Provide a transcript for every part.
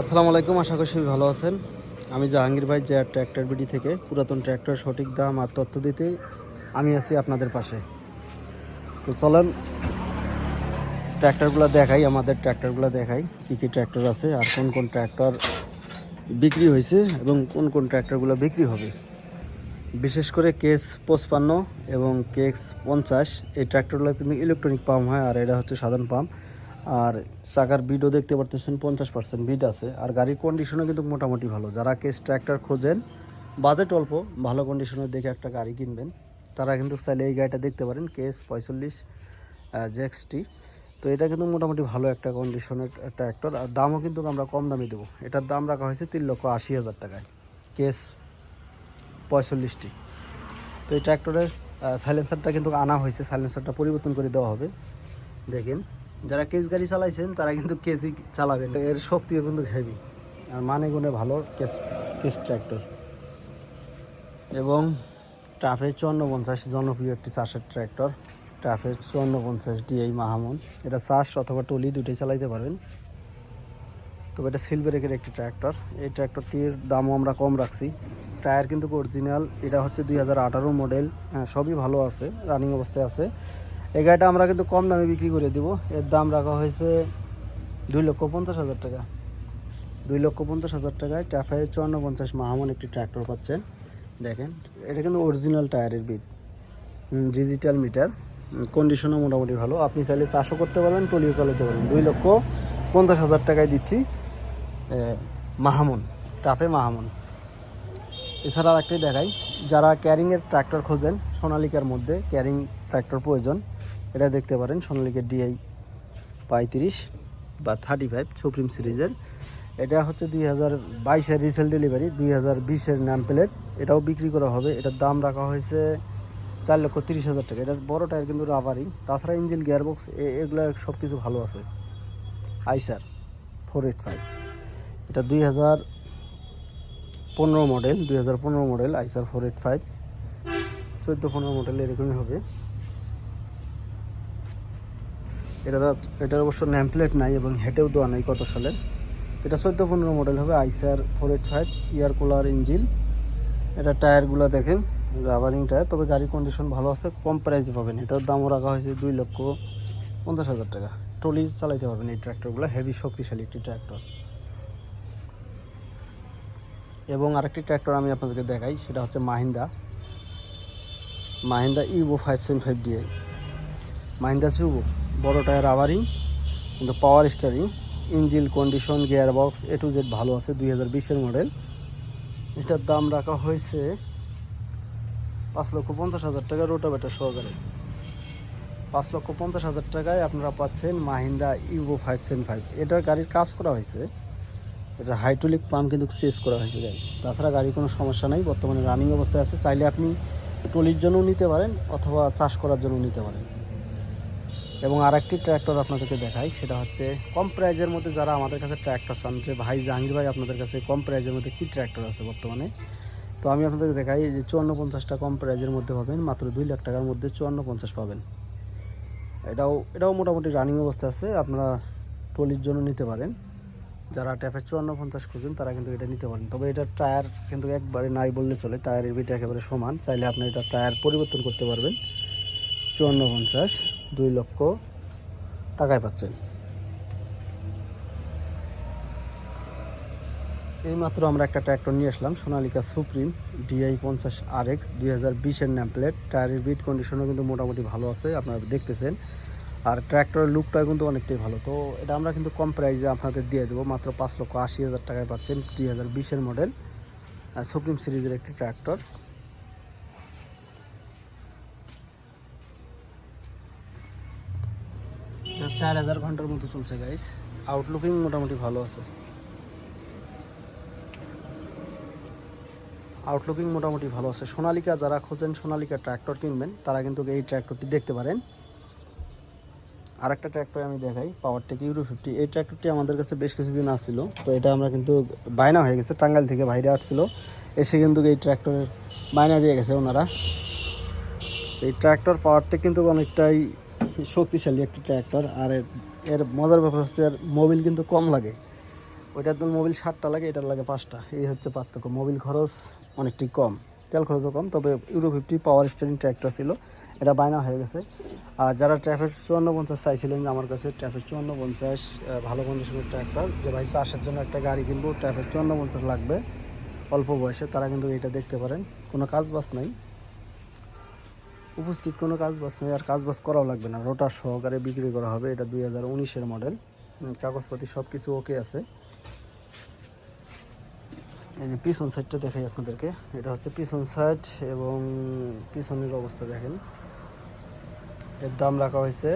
আসসালামু আলাইকুম, আশা করি সবাই ভালো আছেন। আমি জাহাঙ্গীর ভাই, যে ট্র্যাক্টর বিডি থেকে। পুরাতন ট্র্যাক্টর, সঠিক দাম আর তথ্য দিতে আমি আছি আপনাদের পাশে। তো চলেন, ট্র্যাক্টরগুলো দেখাই, আমাদের ট্র্যাক্টরগুলো দেখাই, কী কী ট্র্যাক্টর আছে আর কোন কোন ট্র্যাক্টর বিক্রি হয়েছে এবং কোন কোন ট্র্যাক্টরগুলো বিক্রি হবে। বিশেষ করে কেস পঁচপান্ন এবং কেক্স পঞ্চাশ, এই ট্র্যাক্টরগুলো কিন্তু ইলেকট্রনিক পাম্প হয় আর এটা হচ্ছে সাধারণ পাম্প আর চাকার বিডও দেখতে পারতেছেন পঞ্চাশ পার্সেন্ট বিড আছে। আর গাড়ির কন্ডিশনও কিন্তু মোটামুটি ভালো। যারা কেস ট্র্যাক্টর খোঁজেন বাজেট অল্প, ভালো কন্ডিশনের দেখে একটা গাড়ি কিনবেন। তারা কিন্তু চাইলে এই গাড়িটা দেখতে পারেন, কেস পঁয়তাল্লিশ জেক্সটি তো এটা কিন্তু মোটামুটি ভালো একটা কন্ডিশনের ট্র্যাক্টর। আর দামও কিন্তু আমরা কম দামে দেবো। এটার দাম রাখা হয়েছে তিন লক্ষ আশি হাজার টাকায়। কেস পঁয়তাল্লিশটি। তো এই ট্র্যাক্টরের সাইলেন্সারটা কিন্তু আনা হয়েছে। সাইলেন্সারটা পরিবর্তন করে দেওয়া হবে। দেখেন। যারা কেস গাড়ি চালাইছেন, তারা কিন্তু কেসই চালাবেন। এর শক্তিও কিন্তু হেভি। আর মানে গুণে ভালো কেস কেস ট্র্যাক্টর। এবং ট্রাফের চুয়ান্ন পঞ্চাশ জনপ্রিয় একটি চাষের ট্র্যাক্টর। ট্রাফের চুয়ান্ন পঞ্চাশ ডিআই মাহামন। এটা চাষ অথবা টলি দুটোই চালাইতে পারবেন। তবে এটা সিলভারেকের একটি ট্র্যাক্টর। এই ট্র্যাক্টরটির দামও আমরা কম রাখছি। টায়ার কিন্তু অরিজিনাল এটা হচ্ছে দুই হাজার আঠারো মডেল হ্যাঁ সবই ভালো আছে। রানিং অবস্থায় আছে। এই গাড়িটা আমরা কিন্তু কম দামে বিক্রি করে দিব। এর দাম রাখা হয়েছে দুই লক্ষ পঞ্চাশ হাজার টাকা। দুই লক্ষ পঞ্চাশ হাজার টাকায় ট্যাফাই চুয়ান্ন পঞ্চাশ মাহামন একটি ট্র্যাক্টর পাচ্ছেন। দেখেন, এটা কিন্তু অরিজিনাল টায়ারের বিট ডিজিটাল মিটার কন্ডিশনও মোটামুটি ভালো। আপনি চাইলে চাষও করতে পারবেন টলিও চালাতে পারবেন। দুই লক্ষ পঞ্চাশ হাজার টাকায় দিচ্ছি মাহামন টাফে মাহামন। এছাড়া আর একটাই দেখাই, যারা ক্যারিংয়ের ট্র্যাক্টর খোঁজেন, সোনালিকার মধ্যে ক্যারিং ট্র্যাক্টর প্রয়োজন এটা দেখতে পারেন সোনালিকার ডিআই পঁয়ত্রিশ বা থার্টি ফাইভ সুপ্রিম সিরিজের। এটা হচ্ছে দুই হাজার বাইশের রিসেল ডেলিভারি দুই হাজার বিশের নাম প্লেট এটাও বিক্রি করা হবে। এটার দাম রাখা হয়েছে চার লক্ষ তিরিশ হাজার টাকা। এটার বড় টায়ার কিন্তু রাবারিং তাছাড়া ইঞ্জিন গিয়ারবক্স এগুলো সব কিছু ভালো আছে। আইসার ফোর এইট ফাইভ এটা দুই হাজার পনেরো মডেল দুই হাজার পনেরো মডেল আইসার ফোর এইট ফাইভ চোদ্দ পনেরো মডেল এরকমই হবে। এটা এটার অবশ্য ন্যাম প্লেট নাই এবং হেঁটেও দেওয়া নাই কত সালে। এটা চোদ্দ পনেরো মডেল হবে Eicher four eight five air cooler engine. এটা টায়ারগুলো দেখেন রাবারিং টায়ার তবে গাড়ির কন্ডিশন ভালো আছে, কম প্রাইসে পাবেন। এটার দামও রাখা হয়েছে দুই লক্ষ পঞ্চাশ হাজার টাকা। ট্রলি চালাইতে পারবেন এই ট্র্যাক্টরগুলো হেভি শক্তিশালী একটি ট্র্যাক্টর এবং আরেকটি ট্র্যাক্টর আমি আপনাদেরকে দেখাই, সেটা হচ্ছে Mahindra Mahindra Yuvo five seven five DI Mahindra চুবো বড় টায়ার আবারিং কিন্তু power steering engine condition gear box A to Z ভালো আছে, দুই হাজার বিশের মডেল এটার দাম রাখা হয়েছে পাঁচ লক্ষ পঞ্চাশ হাজার টাকা রোটাভেটার সহকারে। পাঁচ লক্ষ পঞ্চাশ হাজার টাকায় আপনারা পাচ্ছেন Mahindra Yuvo five seven five এটার গাড়ির কাজ করা হয়েছে। এটা হাইড্রোলিক পাম্প কিন্তু চেস করা হয়েছে গাইস তাছাড়া গাড়ির কোনো সমস্যা নাই, বর্তমানে রানিং অবস্থায় আছে। চাইলে আপনি টলির জন্যও নিতে পারেন, অথবা চাষ করার জন্য নিতে পারেন। এবং আরেকটি ট্র্যাক্টর আপনাদেরকে দেখাই, সেটা হচ্ছে কম প্রাইজের মধ্যে যারা আমাদের কাছে ট্র্যাক্টর চান, যে ভাই জাহাঙ্গীর ভাই আপনাদের কাছে কম প্রাইজের মধ্যে কী ট্র্যাক্টর আছে বর্তমানে? তো আমি আপনাদেরকে দেখাই যে চুয়ান্ন পঞ্চাশটা কম প্রাইজের মধ্যে পাবেন, মাত্র দুই লাখ টাকার মধ্যে চুয়ান্ন পঞ্চাশ পাবেন। এটাও এটাও মোটামুটি রানিং অবস্থা আছে, আপনারা টলির জন্য নিতে পারেন। যারা ট্যাপের চুয়ান্ন পঞ্চাশ খুঁজেন, তারা কিন্তু এটা নিতে পারেন। তবে এটার টায়ার কিন্তু একবারে নাই বললে চলে টায়ারের বিটা একেবারে সমান, চাইলে আপনি এটা টায়ার পরিবর্তন করতে পারবেন, চুয়ান্ন পঞ্চাশ। দুই লক্ষ টাকায় পাচ্ছেন। এইমাত্র আমরা একটা ট্র্যাক্টর নিয়ে আসলাম, সোনালিকা সুপ্রিম ডিআই পঞ্চাশ আর এক্স দুই হাজার বিশের ন্যাম প্লেট টায়ারের বিট কন্ডিশনও কিন্তু মোটামুটি ভালো আছে, আপনারা দেখতেছেন। আর ট্র্যাক্টরের লুকটা কিন্তু অনেকটাই ভালো। তো এটা আমরা কিন্তু কম প্রাইসে আপনাদের দিয়ে দেবো, মাত্র পাঁচ লক্ষ আশি হাজার টাকায় পাচ্ছেন দুই হাজার বিশের মডেল সুপ্রিম সিরিজের একটি ট্র্যাক্টর। চার হাজার ঘণ্টার মতো চলছে গাইস আউটলুকিং মোটামুটি ভালো আছে। আউটলুকিং মোটামুটি ভালো আছে। সোনালিকা যারা খোঁজেন, সোনালিকা ট্র্যাক্টর কিনবেন, তারা কিন্তু এই ট্র্যাক্টরটি দেখতে পারেন। আর একটা ট্র্যাক্টর আমি দেখাই পাওয়ার টেক ইউরো ফিফটি এই ট্র্যাক্টরটি আমাদের কাছে বেশ কিছুদিন আসছিল, তো এটা আমরা কিন্তু বায়না হয়ে গেছে, টাঙ্গাইল থেকে বাইরে আসছিল। এসে কিন্তু এই ট্র্যাক্টরের বায়না দিয়ে গেছে ওনারা। এই ট্র্যাক্টর পাওয়ারটা কিন্তু অনেকটাই শক্তিশালী একটি ট্র্যাক্টর আর এর- মজার ব্যাপার হচ্ছে এর মোবিল কিন্তু কম লাগে। ওইটার তো মোবিল ষাটটা লাগে, এটার লাগে পাঁচটা। এই হচ্ছে পার্থক্য। মোবিল খরচ অনেকটাই কম। তেল খরচও কম, তবে Euro fifty power steering tractor ছিল। এটা বায়না হয়ে গেছে। আর যারা ট্রাফিক চুয়ান্ন পঞ্চাশ চাইছিলেন আমার কাছে ট্রাফিক চুয়ান্ন পঞ্চাশ ভালো কন্ডিশনের ট্র্যাক্টর যে ভাই চাষের জন্য একটা গাড়ি কিনবো ট্রাফিক চুয়ান্ন পঞ্চাশ লাগবে। অল্প বয়সে তারা কিন্তু এটা দেখতে পারেন। কোনো কাজ বাস নাই। উপস্থিত কোনো কাজ বাস নেই, আর কাজ বাস করাও লাগবে না। রোটার সহকারে বিক্রি করা হবে, এটা দুই হাজার উনিশের মডেল কাগজপাতি সব কিছু ওকে আছে। এই যে পিছন সাইডটা দেখাই আপনাদেরকে। এটা হচ্ছে পিছন সাইড এবং পিছনের অবস্থা দেখেন। এর দাম রাখা হয়েছে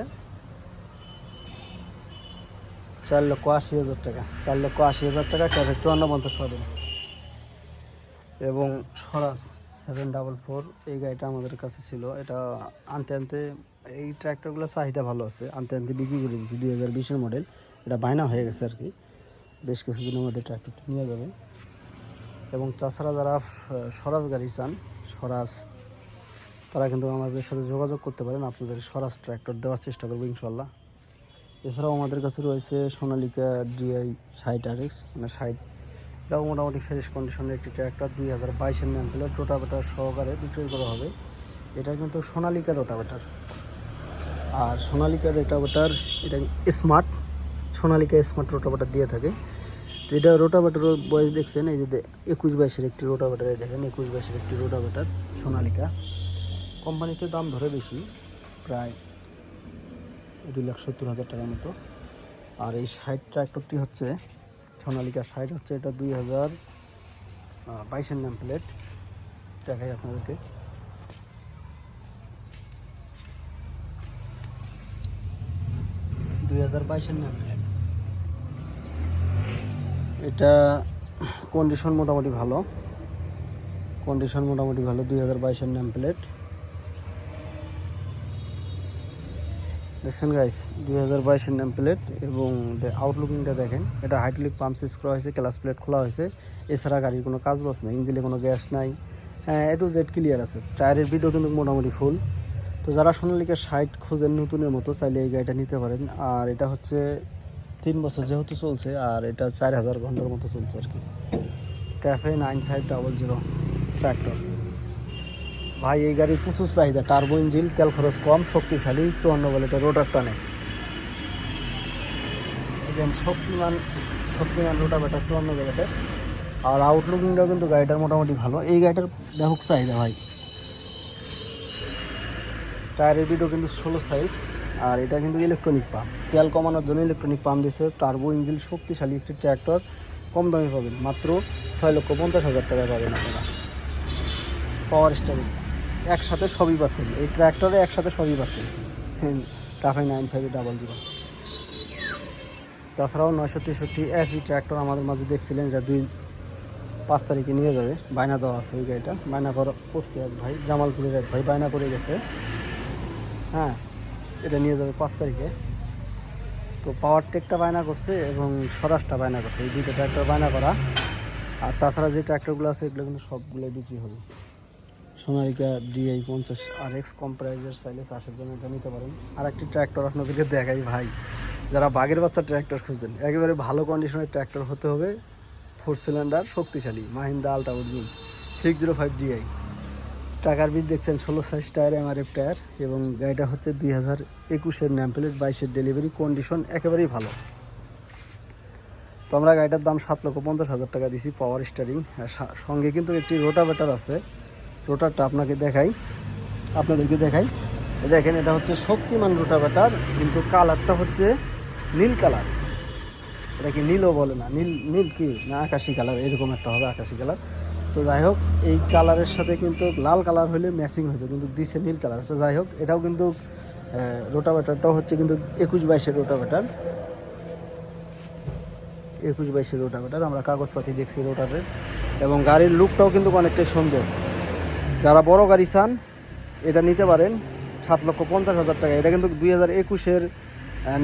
চার লক্ষ আশি হাজার টাকা। চার লক্ষ আশি হাজার টাকা ক্যাফে চুয়ান্ন পঞ্চাশ পাবেন। এবং স্বরাজ সেভেন ডাবল ফোর এই গাড়িটা আমাদের কাছে ছিল। এটা আনতে আনতে এই ট্র্যাক্টরগুলো চাহিদা ভালো আছে। আনতে আনতে বিক্রি করে দিয়েছি দুই হাজার বিশের মডেল এটা বায়না হয়ে গেছে আর কি। বেশ কিছুদিনের মধ্যে ট্র্যাক্টরটা নিয়ে যাবে। এবং তাছাড়া যারা স্বরাজ গাড়ি চান, স্বরাজ, তারা কিন্তু আমাদের সাথে যোগাযোগ করতে পারেন। আপনাদের স্বরাজ ট্র্যাক্টর দেওয়ার চেষ্টা করব ইনশাল্লাহ এছাড়াও আমাদের কাছে রয়েছে সোনালিকা ডিআই ষাট আর এক্স মানে ষাট এটাও মোটামুটি ফ্রেশ কন্ডিশনের একটি ট্র্যাক্টর দুই হাজার বাইশের নাম পেলে রোটাভেটার সহকারে বিক্রি করা হবে। এটা কিন্তু সোনালিকা রোটাভেটার আর সোনালিকা রোটাভেটার এটা স্মার্ট সোনালিকা স্মার্ট রোটাভেটার দিয়ে থাকে। তো এটা রোটাভেটারের বয়স দেখছেন, এই যে একুশ বাইশের একটি রোটাভেটার দেখেন, একুশ বাইশের একটি রোটাভেটার সোনালিকা। কোম্পানিতে দাম ধরে বেশি, প্রায় দুই লাখ সত্তর হাজার টাকার মতো। আর এই ষাট ট্র্যাক্টরটি হচ্ছে সোনালিকা ষাট হচ্ছে, এটা দুই হাজার বাইশের নাম প্লেট দেখাই আপনাদেরকে। দুই হাজার বাইশের নাম প্লেট এটা কন্ডিশন মোটামুটি ভালো। কন্ডিশন মোটামুটি ভালো, দুই হাজার বাইশের নাম প্লেট দেখছেন গাইস দুই হাজার বাইশের নাম প্লেট এবং আউটলুকিংটা দেখেন। এটা হাইড্রোলিক পাম্প সিস করা হয়েছে ক্লাস প্লেট খোলা হয়েছে। এছাড়া গাড়ির কোনো কাজ বাস নেই ইঞ্জিনে কোনো গ্যাস নাই। হ্যাঁ এ টু জেড ক্লিয়ার আছে। টায়ারের ভিডিও কিন্তু মোটামুটি ফুল তো যারা সোনালিকা সাইট খোঁজেন নতুনের মতো, চাইলে এই গাড়িটা নিতে পারেন। আর এটা হচ্ছে তিন বছর যেহেতু চলছে, আর এটা চার হাজার ঘণ্টার মতো চলছে আর কি। Cafe nine five double zero tractor ভাই, এই গাড়ির প্রচুর চাহিদা। টার্বো ইঞ্জিন তেল খরচ কম, শক্তিশালী, চুয়ান্ন বলে এটা রোটার টানে। দেন শক্তিমান শক্তিমান রোটা বেটার চুয়ান্ন বেটাতে আর আউটলুকিংটাও কিন্তু গাড়িটার মোটামুটি ভালো। এই গাড়িটার ব্যাপক চাহিদা ভাই। টায়ারের ভিডিও কিন্তু ষোলো সাইজ আর এটা কিন্তু ইলেকট্রনিক পাম্প তেল কমানোর জন্য ইলেকট্রনিক পাম্প দিয়েছে টার্বো ইঞ্জিন শক্তিশালী একটি ট্র্যাক্টর কম দামে পাবেন। মাত্র ছয় লক্ষ পঞ্চাশ হাজার টাকা পাবেন আপনারা। পাওয়ার স্টারিং একসাথে সবই পাচ্ছেন। এই ট্র্যাক্টরে একসাথে সবই পাচ্ছেন। TAFE nine five double zero তাছাড়াও নয়শো তেষট্টি এফি ট্র্যাক্টর আমাদের মাঝে দেখছিলেন এটা দুই পাঁচ তারিখে নিয়ে যাবে। বায়না দেওয়া আছে ওই গাড়িটা। বায়না করা করছে এক ভাই, জামালপুরের এক ভাই। বায়না করে গেছে। হ্যাঁ এটা নিয়ে যাবে পাঁচ তারিখে। তো পাওয়ার টেকটা বায়না করছে এবং স্বরাজটা বায়না করছে। এই দুইটা ট্র্যাক্টর বায়না করা। আর তাছাড়া যে ট্র্যাক্টরগুলো আছে, এগুলো কিন্তু সবগুলো বিক্রি হবে। সোনালিকা ডিআই পঞ্চাশ আর এক্স কম প্রাইজের চাইলে চাষের জন্য এটা নিতে পারেন। আর একটি ট্র্যাক্টর আপনাদেরকে দেখাই ভাই। যারা বাঘের বাচ্চা ট্র্যাক্টর খুঁজছেন, একেবারে ভালো কন্ডিশনের ট্র্যাক্টর হতে হবে ফোর সিলিন্ডার শক্তিশালী Mahindra ultra Arjun six zero five DI টাকার বিল দেখছেন, ষোলো size tyre M MRF tyre এবং গাড়িটা হচ্ছে দুই হাজার একুশের ন্যাম্পলেট বাইশের ডেলিভারি কন্ডিশন একেবারেই ভালো। তো আমরা গাড়িটার দাম সাত লক্ষ পঞ্চাশ হাজার টাকা দিছি পাওয়ার স্টারিং সঙ্গে কিন্তু একটি রোটাভেটার আছে। রোটারটা আপনাকে দেখাই, আপনাদেরকে দেখাই। দেখেন, এটা হচ্ছে শক্তিমান রোটাভেটার কিন্তু কালারটা হচ্ছে নীল কালার। এটা কি নীলও বলে না? নীল নীল কি? না, আকাশি কালার, এরকম একটা হবে আকাশি কালার। তো যাই হোক, এই কালারের সাথে কিন্তু লাল কালার হলে ম্যাচিং হতো কিন্তু দিছে নীল কালার। তো যাই হোক, এটাও কিন্তু রোটাভেটারটাও হচ্ছে কিন্তু একুশ বাইশের রোটাভেটার একুশ বাইশের রোটাভেটার আমরা কাগজপাতি দেখছি রোটারের। এবং গাড়ির লুকটাও কিন্তু অনেকটাই সুন্দর। যারা বড় গাড়ি চান, এটা নিতে পারেন সাত লক্ষ পঞ্চাশ হাজার টাকা। এটা কিন্তু দুই হাজার একুশের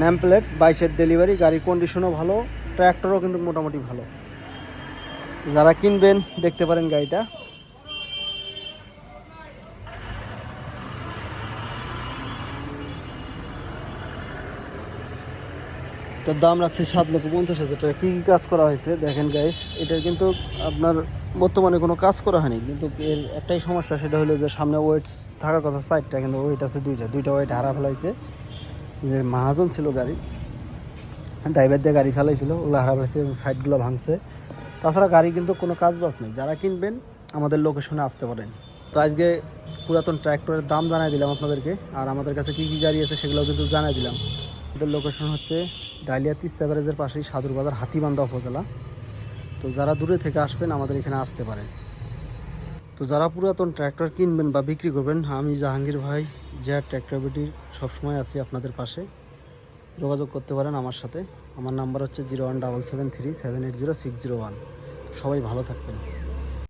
ন্যাম প্লেট বাইশের ডেলিভারি গাড়ির কন্ডিশনও ভালো ট্র্যাক্টরও কিন্তু মোটামুটি ভালো। যারা কিনবেন, দেখতে পারেন গাড়িটা। এটার দাম রাখছি সাত লক্ষ পঞ্চাশ হাজার টাকা। কী কী কাজ করা হয়েছে? দেখেন গাইস এটার কিন্তু আপনার বর্তমানে কোনো কাজ করা হয়নি, কিন্তু এর একটাই সমস্যা সেটা হলো যে সামনে ওয়েট থাকার কথা সাইডটা কিন্তু ওয়েট আছে দুইটা দুইটা ওয়েট হারা ফেলাইছে। যে মাহাজন ছিল গাড়ি ড্রাইভার দিয়ে গাড়ি চালাইছিল, ওগুলো হারা ফেলেছে এবং সাইডগুলো ভাঙছে। তাছাড়া গাড়ি কিন্তু কোনো কাজ বাজ নেই, যারা কিনবেন আমাদের লোকেশনে আসতে পারেন। তো আজকে পুরাতন ট্র্যাক্টরের দাম জানাই দিলাম আপনাদেরকে, আর আমাদের কাছে কী কী গাড়ি আছে সেগুলো কিন্তু জানাই দিলাম। আমাদের লোকেশন হচ্ছে ডালিয়া তিস্তা ব্যারেজের পাশেই সাদুরবাজার হাতিবান্ধা উপজেলা। তো যারা দূরে থেকে আসবেন, আমাদের এখানে আসতে পারেন। তো যারা পুরাতন ট্র্যাক্টর কিনবেন বা বিক্রি করবেন, আমি জাহাঙ্গীর ভাই যা ট্র্যাক্টর বিটির সবসময় আছি আপনাদের পাশে। যোগাযোগ করতে পারেন আমার সাথে। আমার নাম্বার হচ্ছে zero one seven three seven eight zero six zero one. সবাই ভালো থাকবেন।